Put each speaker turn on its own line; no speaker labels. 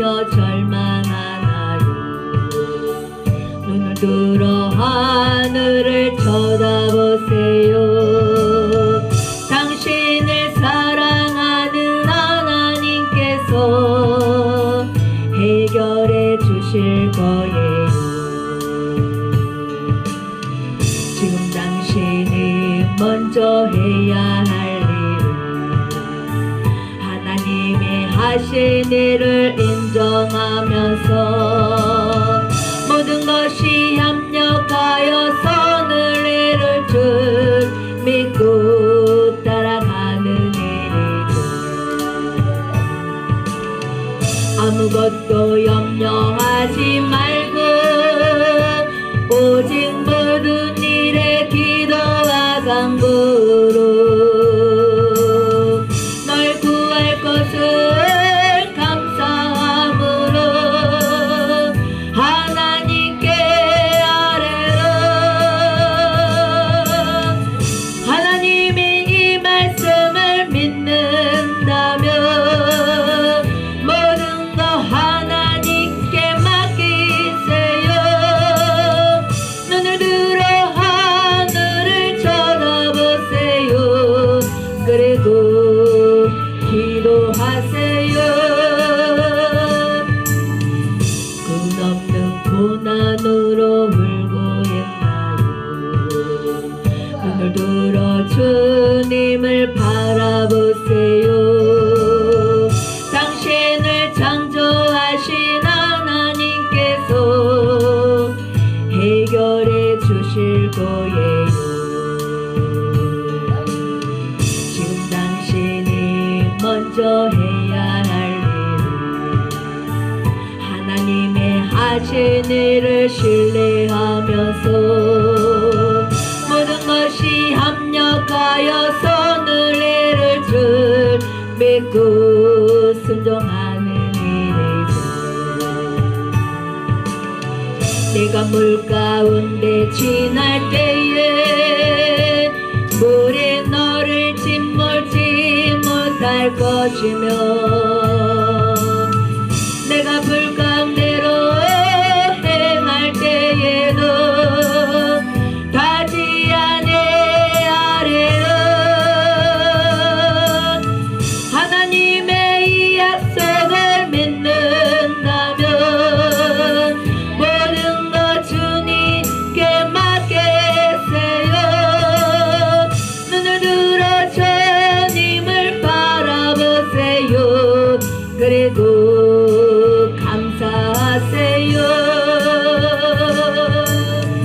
절망하나요? 눈을 들어 하늘을 쳐다보세요. 당신을 사랑하는 하나님께서 해결해 주실 거예요. 지금 당신이 먼저 해야 할 일은 하나님이 하신 일을 인정하면서 모든 것이 협력하여 선을 이룰 줄 믿고 따라가는 일이죠 아무것도 염려하지 말고 오직 들어 하늘을 쳐다보세요. 그리고 기도하세요. 끝없는 고난으로 울고 있나요. 눈을 들어 주 거예요 지금 당신이 먼저 해야 할 일은 하나님의 하신 일을 신뢰하면서 모든 것이 합력하여 선을 이룰 줄 믿고 내가 물 가운데 지날 때에 물이 너를 짓물지 못할 것이며 করে গো।